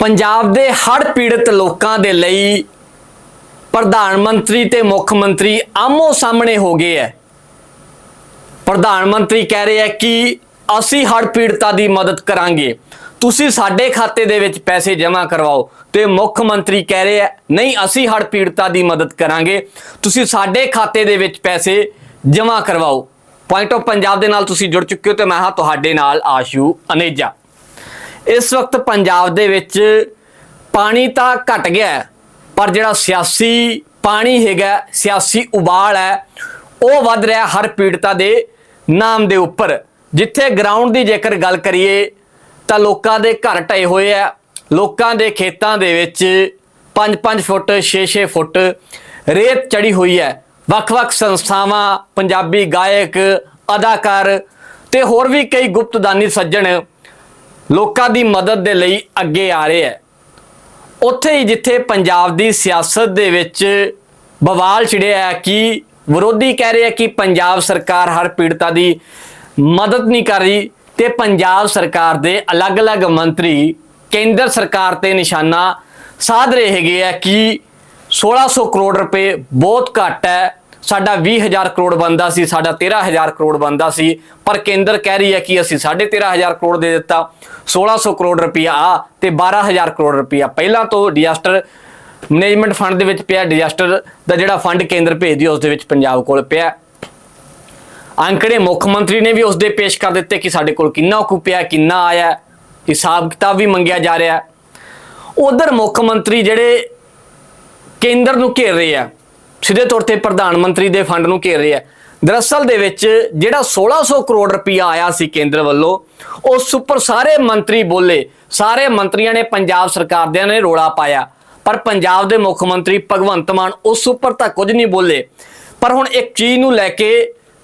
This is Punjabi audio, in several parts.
ਪੰਜਾਬ ਦੇ ਹੜ੍ਹ ਪੀੜਤ ਲੋਕਾਂ ਦੇ ਲਈ ਪ੍ਰਧਾਨ ਮੰਤਰੀ ਤੇ ਮੁੱਖ ਮੰਤਰੀ ਆਮੋ ਸਾਹਮਣੇ ਹੋ ਗਏ ਹੈ ਪ੍ਰਧਾਨ ਮੰਤਰੀ ਕਹਿ ਰਹੇ ਹੈ ਕਿ ਅਸੀਂ ਹੜ੍ਹ ਪੀੜਤਾਂ ਦੀ ਮਦਦ ਕਰਾਂਗੇ। ਤੁਸੀਂ ਸਾਡੇ ਖਾਤੇ ਦੇ ਵਿੱਚ ਪੈਸੇ ਜਮ੍ਹਾਂ ਕਰਵਾਓ ਤੇ ਮੁੱਖ ਮੰਤਰੀ ਕਹਿ ਰਹੇ ਹੈ ਨਹੀਂ, ਅਸੀਂ ਹੜ੍ਹ ਪੀੜਤਾਂ ਦੀ ਮਦਦ ਕਰਾਂਗੇ। ਤੁਸੀਂ ਸਾਡੇ ਖਾਤੇ ਦੇ ਵਿੱਚ ਪੈਸੇ ਜਮ੍ਹਾਂ ਕਰਵਾਓ। ਪੁਆਇੰਟ ਆਫ ਪੰਜਾਬ ਦੇ ਨਾਲ ਤੁਸੀਂ ਜੁੜ ਚੁੱਕੇ ਹੋ ਤੇ ਮੈਂ ਹਾਂ ਤੁਹਾਡੇ ਨਾਲ ਆਸ਼ੂ ਅਨੇਜਾ। ਇਸ ਵਕਤ ਪੰਜਾਬ ਦੇ ਵਿੱਚ ਪਾਣੀ ਤਾਂ ਘਟ ਗਿਆ ਪਰ ਜਿਹੜਾ ਸਿਆਸੀ ਪਾਣੀ ਹੈਗਾ, ਸਿਆਸੀ ਉਬਾਲ ਹੈ, ਉਹ ਵੱਧ ਰਿਹਾ ਹਰ ਪੀੜਤਾ ਦੇ ਨਾਮ ਦੇ ਉੱਪਰ। ਜਿੱਥੇ ਗਰਾਊਂਡ ਦੀ ਜੇਕਰ ਗੱਲ ਕਰੀਏ, ਤਾਂ ਲੋਕਾਂ ਦੇ ਘਰ ਢਏ ਹੋਏ ਆ ਲੋਕਾਂ ਦੇ ਖੇਤਾਂ ਦੇ ਵਿੱਚ 5-5 ਫੁੱਟ 6-6 ਫੁੱਟ ਰੇਤ ਚੜੀ ਹੋਈ ਹੈ। ਵੱਖ-ਵੱਖ ਸੰਸਥਾਵਾਂ, ਪੰਜਾਬੀ ਗਾਇਕ, ਅਦਾਕਾਰ ਤੇ ਹੋਰ ਵੀ ਕਈ ਗੁਪਤਦਾਨੀ ਸੱਜਣ ਲੋਕਾਂ ਦੀ ਮਦਦ ਦੇ ਲਈ ਅੱਗੇ ਆ ਰਹੇ ਹੈ। ਉੱਥੇ ਹੀ ਜਿੱਥੇ ਪੰਜਾਬ ਦੀ ਸਿਆਸਤ ਦੇ ਵਿੱਚ ਬਵਾਲ ਛਿੜਿਆ ਹੈ ਕਿ ਵਿਰੋਧੀ ਕਹਿ ਰਹੇ ਆ ਕਿ ਪੰਜਾਬ ਸਰਕਾਰ ਹਰ ਪੀੜਤਾ ਦੀ ਮਦਦ ਨਹੀਂ ਕਰ ਰਹੀ ਤੇ ਪੰਜਾਬ ਸਰਕਾਰ ਦੇ ਅਲੱਗ-ਅਲੱਗ ਮੰਤਰੀ ਕੇਂਦਰ ਸਰਕਾਰ ਤੇ ਨਿਸ਼ਾਨਾ ਸਾਧ ਰਹੇ ਹੈਗੇ ਆ ਕਿ 1600 ਕਰੋੜ ਰੁਪਏ ਬਹੁਤ ਘੱਟ ਹੈ। ਸਾਡਾ 20000 ਕਰੋੜ ਬੰਦਾ ਸੀ, ਸਾਡਾ 13000 ਕਰੋੜ ਬੰਦਾ ਸੀ। ਪਰ ਕੇਂਦਰ ਕਹਿ ਰਹੀ ਹੈ ਕਿ ਅਸੀਂ 13500 ਕਰੋੜ ਦੇ ਦਿੱਤਾ 1600 ਕਰੋੜ ਰੁਪਇਆ ਆ ਤੇ 12000 ਕਰੋੜ ਰੁਪਇਆ। ਪਹਿਲਾਂ ਤੋਂ ਡਿਜ਼ਾਸਟਰ ਮੈਨੇਜਮੈਂਟ ਫੰਡ ਦੇ ਵਿੱਚ ਪਿਆ, ਡਿਜ਼ਾਸਟਰ ਦਾ ਜਿਹੜਾ ਫੰਡ ਕੇਂਦਰ ਭੇਜਦੀ ਉਸ ਦੇ ਵਿੱਚ ਪੰਜਾਬ ਕੋਲ ਪਿਆ। ਅੰਕੜੇ ਮੁੱਖ ਮੰਤਰੀ ਨੇ ਵੀ ਉਸ ਦੇ ਪੇਸ਼ ਕਰ ਦਿੱਤੇ ਕਿ ਸਾਡੇ ਕੋਲ ਕਿੰਨਾ ਕੁ ਪਿਆ, ਕਿੰਨਾ ਆਇਆ ਹਿਸਾਬ ਕਿਤਾਬ ਵੀ ਮੰਗਿਆ ਜਾ ਰਿਹਾ ਹੈ। ਉਧਰ ਮੁੱਖ ਮੰਤਰੀ ਜਿਹੜੇ ਕੇਂਦਰ ਨੂੰ ਘੇਰ ਰਹੇ ਆ ਸਿੱਧੇ ਤੌਰ ਤੇ ਪ੍ਰਧਾਨ ਮੰਤਰੀ ਦੇ ਫੰਡ ਨੂੰ ਘੇਰ ਰਹੇ ਆ ਦਰਅਸਲ ਦੇ ਵਿੱਚ ਜਿਹੜਾ 1600 ਕਰੋੜ ਰੁਪਇਆ ਆਇਆ ਸੀ ਕੇਂਦਰ ਵੱਲੋਂ ਉਸ ਉੱਪਰ ਸਾਰੇ ਮੰਤਰੀ ਬੋਲੇ, ਸਾਰੇ ਮੰਤਰੀਆਂ ਨੇ ਪੰਜਾਬ ਸਰਕਾਰ ਦੇ ਨੇ ਰੋਲਾ ਪਾਇਆ। ਪਰ ਪੰਜਾਬ ਦੇ ਮੁੱਖ ਮੰਤਰੀ ਭਗਵੰਤ ਮਾਨ ਉਸ ਉੱਪਰ ਤਾਂ ਕੁਝ ਨਹੀਂ ਬੋਲੇ। ਪਰ ਹੁਣ ਇੱਕ ਚੀਜ਼ ਨੂੰ ਲੈ ਕੇ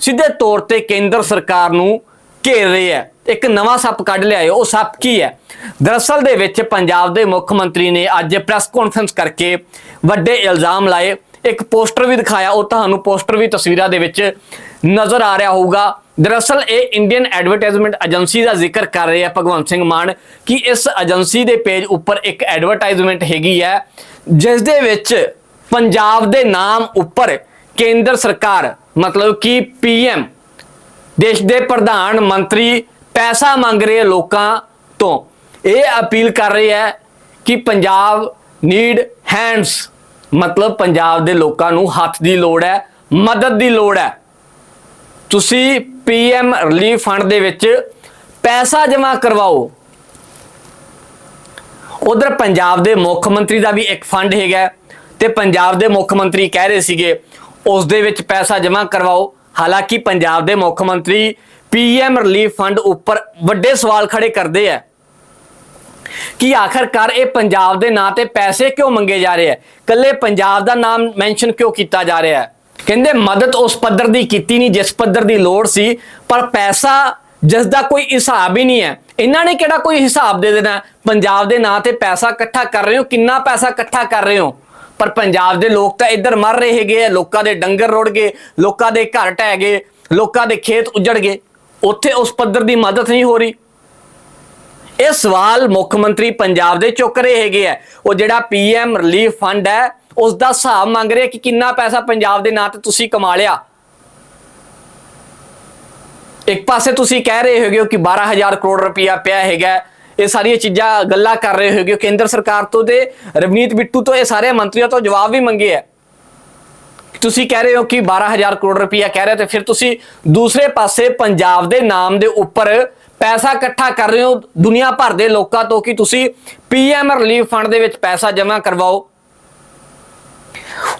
ਸਿੱਧੇ ਤੌਰ ਤੇ ਕੇਂਦਰ ਸਰਕਾਰ ਨੂੰ ਘੇਰ ਰਹੇ ਹੈ। ਇੱਕ ਨਵਾਂ ਸੱਪ ਕੱਢ ਲਿਆਏ ਉਹ ਸੱਪ ਕੀ ਹੈ? ਦਰਅਸਲ ਦੇ ਵਿੱਚ ਪੰਜਾਬ ਦੇ ਮੁੱਖ ਮੰਤਰੀ ਨੇ ਅੱਜ ਪ੍ਰੈਸ ਕਾਨਫਰੰਸ ਕਰਕੇ ਵੱਡੇ ਇਲਜ਼ਾਮ ਲਾਏ। ਇੱਕ ਪੋਸਟਰ ਵੀ ਦਿਖਾਇਆ, ਉਹ ਤੁਹਾਨੂੰ ਪੋਸਟਰ ਵੀ ਤਸਵੀਰਾਂ ਦੇ ਵਿੱਚ ਨਜ਼ਰ ਆ ਰਿਹਾ ਹੋਊਗਾ। ਦਰਅਸਲ ਇਹ ਇੰਡੀਅਨ ਐਡਵਰਟਾਈਜ਼ਮੈਂਟ ਏਜੰਸੀ ਦਾ ਜ਼ਿਕਰ ਕਰ ਰਹੇ ਆ ਭਗਵੰਤ ਸਿੰਘ ਮਾਨ, ਕਿ ਇਸ ਏਜੰਸੀ ਦੇ ਪੇਜ ਉੱਪਰ ਇੱਕ ਐਡਵਰਟਾਈਜ਼ਮੈਂਟ ਹੈਗੀ ਹੈ, ਜਿਸ ਦੇ ਵਿੱਚ ਪੰਜਾਬ ਦੇ ਨਾਮ ਉੱਪਰ ਕੇਂਦਰ ਸਰਕਾਰ, ਮਤਲਬ ਕਿ ਪੀਐਮ ਦੇਸ਼ ਦੇ ਪ੍ਰਧਾਨ ਮੰਤਰੀ ਪੈਸਾ ਮੰਗ ਰਹੇ ਲੋਕਾਂ ਤੋਂ ਇਹ ਅਪੀਲ ਕਰ ਰਹੀ ਹੈ ਕਿ ਪੰਜਾਬ ਨੀਡ ਹੈਂਡਸ ਮਤਲਬ ਪੰਜਾਬ ਦੇ ਲੋਕਾਂ ਨੂੰ ਹੱਥ ਦੀ ਲੋੜ ਹੈ, ਮਦਦ ਦੀ ਲੋੜ ਹੈ। ਤੁਸੀਂ ਪੀਐਮ ਰਿਲੀਫ ਫੰਡ ਦੇ ਵਿੱਚ ਪੈਸਾ ਜਮ੍ਹਾਂ ਕਰਵਾਓ। ਉਧਰ ਪੰਜਾਬ ਦੇ ਮੁੱਖ ਮੰਤਰੀ ਦਾ ਵੀ ਇੱਕ ਫੰਡ ਹੈਗਾ ਹੈ ਤੇ ਪੰਜਾਬ ਦੇ ਮੁੱਖ ਮੰਤਰੀ ਕਹਿ ਰਹੇ ਸੀਗੇ, ਉਸ ਦੇ ਵਿੱਚ ਪੈਸਾ ਜਮ੍ਹਾਂ ਕਰਵਾਓ। ਹਾਲਾਂਕਿ ਪੰਜਾਬ ਦੇ ਮੁੱਖ ਮੰਤਰੀ ਪੀਐਮ ਰਿਲੀਫ ਫੰਡ ਉੱਪਰ ਵੱਡੇ ਸਵਾਲ ਖੜੇ ਕਰਦੇ ਆ ਕਿ ਆਖਰਕਾਰ ਇਹ ਪੰਜਾਬ ਦੇ ਨਾਂ ਤੇ ਪੈਸੇ ਕਿਉਂ ਮੰਗੇ ਜਾ ਰਹੇ ਹੈ ਕੱਲੇ ਪੰਜਾਬ ਦਾ ਨਾਮ ਮੈਂਸ਼ਨ ਕਿਉਂ ਕੀਤਾ ਜਾ ਰਿਹਾ ਹੈ? ਕਹਿੰਦੇ ਮਦਦ ਉਸ ਪੱਧਰ ਦੀ ਕੀਤੀ ਨਹੀਂ, ਜਿਸ ਪੱਧਰ ਦੀ ਲੋੜ ਸੀ, ਪਰ ਪੈਸਾ ਜਿਸ ਦਾ ਕੋਈ ਹਿਸਾਬ ਹੀ ਨਹੀਂ ਹੈ। ਇਹਨਾਂ ਨੇ ਕਿਹੜਾ ਕੋਈ ਹਿਸਾਬ ਦੇ ਦੇਣਾ? ਪੰਜਾਬ ਦੇ ਨਾਂ ਤੇ ਪੈਸਾ ਇਕੱਠਾ ਕਰ ਰਹੇ ਹੋ? ਕਿੰਨਾ ਪੈਸਾ ਇਕੱਠਾ ਕਰ ਰਹੇ ਹੋ? ਪਰ ਪੰਜਾਬ ਦੇ ਲੋਕ ਤਾਂ ਇੱਧਰ ਮਰ ਰਹੇ ਹੈਗੇ ਆ, ਲੋਕਾਂ ਦੇ ਡੰਗਰ ਰੁੜ ਗਏ, ਲੋਕਾਂ ਦੇ ਘਰ ਢਹਿ ਗਏ, ਲੋਕਾਂ ਦੇ ਖੇਤ ਉਜੜ ਗਏ। ਉੱਥੇ ਉਸ ਪੱਧਰ ਦੀ ਮਦਦ ਨਹੀਂ ਹੋ ਰਹੀ। ਇਹ ਸਵਾਲ ਮੁੱਖ ਮੰਤਰੀ ਪੰਜਾਬ ਦੇ ਚੁੱਕ ਰਹੇ ਹੈਗੇ ਆ। ਉਹ ਜਿਹੜਾ ਪੀਐਮ ਰਿਲੀਫ ਫੰਡ ਹੈ ਉਸ ਦਾ ਹਿਸਾਬ ਮੰਗ ਰਿਹਾ ਕਿ ਕਿੰਨਾ ਪੈਸਾ ਪੰਜਾਬ ਦੇ ਨਾਂ ਤੇ ਤੁਸੀਂ ਕਮਾ ਲਿਆ। ਇੱਕ ਪਾਸੇ ਤੁਸੀਂ ਕਹਿ ਰਹੇ ਹੋਗੇ ਹੋ ਕਿ 12000 ਕਰੋੜ ਰੁਪਇਆ ਪਿਆ ਹੈਗਾ। ਇਹ ਸਾਰੀਆਂ ਚੀਜ਼ਾਂ ਗੱਲਾਂ ਕਰ ਰਹੇ ਹੋਗੇ ਕੇਂਦਰ ਸਰਕਾਰ ਤੋਂ ਤੇ ਰਵਨੀਤ ਬਿੱਟੂ ਤੋਂ ਇਹ ਸਾਰੇ ਮੰਤਰੀਆਂ ਤੋਂ ਜਵਾਬ ਵੀ ਮੰਗੇ ਆ। ਤੁਸੀਂ ਕਹਿ ਰਹੇ ਹੋ ਕਿ 12000 ਕਰੋੜ ਰੁਪਇਆ ਕਹਿ ਰਹੇ ਹੋ ਤੇ ਫਿਰ ਤੁਸੀਂ ਦੂਸਰੇ ਪਾਸੇ ਪੰਜਾਬ ਦੇ ਨਾਮ ਦੇ ਉੱਪਰ ਪੈਸਾ ਇਕੱਠਾ ਕਰ ਰਹੇ ਹੋ ਦੁਨੀਆ ਭਰ ਦੇ ਲੋਕਾਂ ਤੋਂ ਕਿ ਤੁਸੀਂ ਪੀਐਮ ਰਿਲੀਫ ਫੰਡ ਦੇ ਵਿੱਚ ਪੈਸਾ ਜਮ੍ਹਾਂ ਕਰਵਾਓ।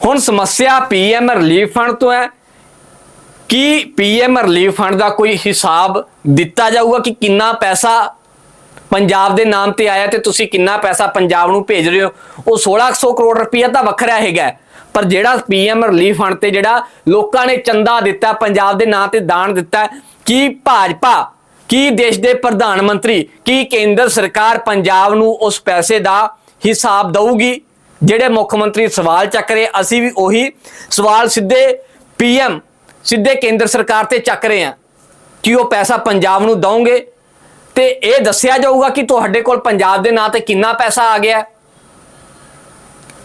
ਹੁਣ ਸਮੱਸਿਆ ਪੀਐਮ ਰਿਲੀਫ ਫੰਡ ਤੋਂ ਹੈ ਕਿ ਪੀਐਮ ਰਿਲੀਫ ਫੰਡ ਦਾ ਕੋਈ ਹਿਸਾਬ ਦਿੱਤਾ ਜਾਊਗਾ ਕਿ ਕਿੰਨਾ ਪੈਸਾ ਪੰਜਾਬ ਦੇ ਨਾਮ ਤੇ ਆਇਆ ਤੇ ਤੁਸੀਂ ਕਿੰਨਾ ਪੈਸਾ ਪੰਜਾਬ ਨੂੰ ਭੇਜ ਰਹੇ ਹੋ। ਉਹ 1600 ਕਰੋੜ ਰੁਪਈਆ ਤਾਂ ਵੱਖਰਾ ਹੈਗਾ ਪਰ ਜਿਹੜਾ ਪੀਐਮ ਰਿਲੀਫ ਫੰਡ ਤੇ ਜਿਹੜਾ ਲੋਕਾਂ ਨੇ ਚੰਦਾ ਦਿੱਤਾ, ਪੰਜਾਬ ਦੇ ਨਾਂ ਤੇ ਦਾਨ ਦਿੱਤਾ ਕਿ ਭਾਜਪਾ ਕੀ ਦੇਸ਼ ਦੇ ਪ੍ਰਧਾਨ ਮੰਤਰੀ, ਕੀ ਕੇਂਦਰ ਸਰਕਾਰ ਪੰਜਾਬ ਨੂੰ ਉਸ ਪੈਸੇ ਦਾ ਹਿਸਾਬ ਦਊਗੀ? ਜਿਹੜੇ ਮੁੱਖ ਮੰਤਰੀ ਸਵਾਲ ਚੱਕ ਰਹੇ, ਅਸੀਂ ਵੀ ਉਹੀ ਸਵਾਲ ਸਿੱਧੇ ਪੀਐਮ ਸਿੱਧੇ ਕੇਂਦਰ ਸਰਕਾਰ ਤੇ ਚੱਕ ਰਹੇ ਆ ਕਿ ਉਹ ਪੈਸਾ ਪੰਜਾਬ ਨੂੰ ਦਵੋਗੇ ਤੇ ਇਹ ਦੱਸਿਆ ਜਾਊਗਾ ਕਿ ਤੁਹਾਡੇ ਕੋਲ ਪੰਜਾਬ ਦੇ ਨਾਂ ਤੇ ਕਿੰਨਾ ਪੈਸਾ ਆ ਗਿਆ।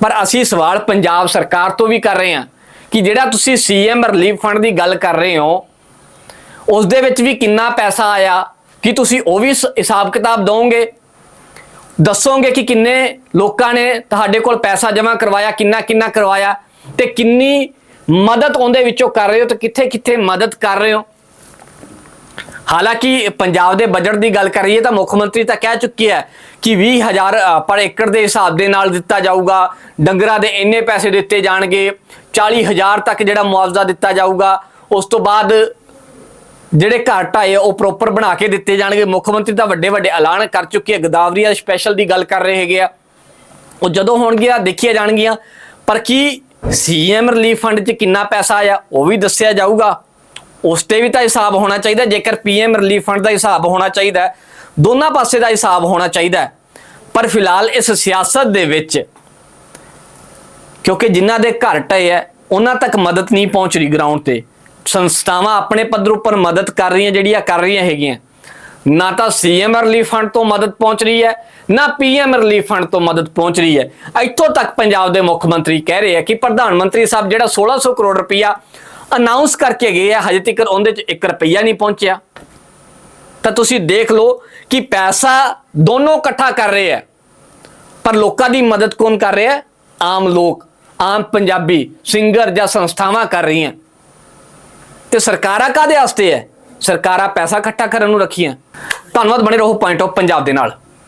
ਪਰ ਅਸੀਂ ਸਵਾਲ ਪੰਜਾਬ ਸਰਕਾਰ ਤੋਂ ਵੀ ਕਰ ਰਹੇ ਹਾਂ ਕਿ ਜਿਹੜਾ ਤੁਸੀਂ ਸੀਐਮ ਰਿਲੀਫ ਫੰਡ ਦੀ ਗੱਲ ਕਰ ਰਹੇ ਹੋ ਉਸ ਦੇ ਵਿੱਚ ਵੀ ਕਿੰਨਾ ਪੈਸਾ ਆਇਆ? ਕਿ ਤੁਸੀਂ ਉਹ ਵੀ ਹਿਸਾਬ ਕਿਤਾਬ ਦੋਗੇ ਦੱਸੋਗੇ ਕਿ ਕਿੰਨੇ ਲੋਕਾਂ ਨੇ ਤੁਹਾਡੇ ਕੋਲ ਪੈਸਾ ਜਮ੍ਹਾਂ ਕਰਵਾਇਆ ਕਿੰਨਾ ਕਿੰਨਾ ਕਰਵਾਇਆ ਤੇ ਕਿੰਨੀ ਮਦਦ ਉਹਦੇ ਵਿੱਚੋਂ ਕਰ ਰਹੇ ਹੋ ਤੇ ਕਿੱਥੇ ਕਿੱਥੇ ਮਦਦ ਕਰ ਰਹੇ ਹੋ? ਹਾਲਾਂਕਿ ਪੰਜਾਬ ਦੇ ਬਜਟ ਦੀ ਗੱਲ ਕਰੀਏ ਤਾਂ ਮੁੱਖ ਮੰਤਰੀ ਤਾਂ ਕਹਿ ਚੁੱਕੀ ਹੈ ਕਿ 20000 ਅ, ਪਰ ਏਕੜ ਦੇ ਹਿਸਾਬ ਦੇ ਨਾਲ ਦਿੱਤਾ ਜਾਊਗਾ ਡੰਗਰਾਂ ਦੇ ਇੰਨੇ ਪੈਸੇ ਦਿੱਤੇ ਜਾਣਗੇ 40000 ਤੱਕ ਜਿਹੜਾ ਮੁਆਵਜ਼ਾ ਦਿੱਤਾ ਜਾਊਗਾ ਉਸ ਤੋਂ ਬਾਅਦ ਜਿਹੜੇ ਘਰ ਢਾਏ ਆ, ਉਹ ਪ੍ਰੋਪਰ ਬਣਾ ਕੇ ਦਿੱਤੇ ਜਾਣਗੇ। ਮੁੱਖ ਮੰਤਰੀ ਤਾਂ ਵੱਡੇ ਵੱਡੇ ਐਲਾਨ ਕਰ ਚੁੱਕੇ ਆ। ਗਦਾਵਰੀ ਦਾ ਸਪੈਸ਼ਲ ਦੀ ਗੱਲ ਕਰ ਰਹੇ ਹੈਗੇ ਆ। ਉਹ ਜਦੋਂ ਹੋਣਗੀਆਂ, ਦੇਖੀਆਂ ਜਾਣਗੀਆਂ। ਪਰ ਕੀ ਸੀਐਮ ਰਿਲੀਫ ਫੰਡ 'ਚ ਕਿੰਨਾ ਪੈਸਾ ਆਇਆ, ਉਹ ਵੀ ਦੱਸਿਆ ਜਾਊਗਾ। ਉਸ ਤੇ ਵੀ ਤਾਂ ਹਿਸਾਬ ਹੋਣਾ ਚਾਹੀਦਾ। ਜੇਕਰ ਪੀਐਮ ਰਿਲੀਫ ਫੰਡ ਦਾ ਹਿਸਾਬ ਹੋਣਾ ਚਾਹੀਦਾ ਦੋਨਾਂ ਪਾਸੇ ਦਾ ਹਿਸਾਬ ਹੋਣਾ ਚਾਹੀਦਾ ਪਰ ਫਿਲਹਾਲ ਇਸ ਸਿਆਸਤ ਦੇ ਵਿੱਚ, ਕਿਉਂਕਿ ਜਿਨ੍ਹਾਂ ਦੇ ਘਰ ਟਏ ਹੈ ਉਹਨਾਂ ਤੱਕ ਮਦਦ ਨਹੀਂ ਪਹੁੰਚ ਰਹੀ ਗਰਾਊਂਡ ਤੇ। ਸੰਸਥਾਵਾਂ ਆਪਣੇ ਪੱਧਰ ਉੱਪਰ ਮਦਦ ਕਰ ਰਹੀਆਂ, ਜਿਹੜੀਆਂ ਕਰ ਰਹੀਆਂ ਹੈਗੀਆਂ। ਨਾ ਤਾਂ ਸੀਐਮ ਰਿਲੀਫ ਫੰਡ ਤੋਂ ਮਦਦ ਪਹੁੰਚ ਰਹੀ ਹੈ, ਨਾ ਪੀਐਮ ਰਿਲੀਫ ਫੰਡ ਤੋਂ ਮਦਦ ਪਹੁੰਚ ਰਹੀ ਹੈ। ਇੱਥੋਂ ਤੱਕ ਪੰਜਾਬ ਦੇ ਮੁੱਖ ਮੰਤਰੀ ਕਹਿ ਰਹੇ ਆ ਕਿ ਪ੍ਰਧਾਨ ਮੰਤਰੀ ਸਾਹਿਬ ਜਿਹੜਾ 1600 ਕਰੋੜ ਰੁਪਇਆ ਅਨਾਉਂਸ ਕਰਕੇ ਗਏ ਆ, ਹਜੇ ਤੱਕ ਉਹਦੇ ਚ 1 ਰੁਪਈਆ ਨਹੀਂ ਪਹੁੰਚਿਆ। ਤਾਂ ਤੁਸੀਂ ਦੇਖ ਲਓ ਕਿ ਪੈਸਾ ਦੋਨੋਂ ਇਕੱਠਾ ਕਰ ਰਹੇ ਆ, ਪਰ ਲੋਕਾਂ ਦੀ ਮਦਦ ਕੌਣ ਕਰ ਰਿਹਾ? ਆਮ ਲੋਕ, ਆਮ ਪੰਜਾਬੀ ਸਿੰਗਰ ਜਾਂ ਸੰਸਥਾਵਾਂ ਕਰ ਰਹੀਆਂ। ਤੇ ਸਰਕਾਰਾਂ ਕਾਦੇ ਵਾਸਤੇ ਹੈ? ਸਰਕਾਰਾਂ ਪੈਸਾ ਇਕੱਠਾ ਕਰਨ ਨੂੰ ਰੱਖੀਆਂ। ਧੰਨਵਾਦ, ਬਣੇ ਰਹੋ ਪੁਆਇੰਟ ਆਫ ਪੰਜਾਬ ਦੇ ਨਾਲ।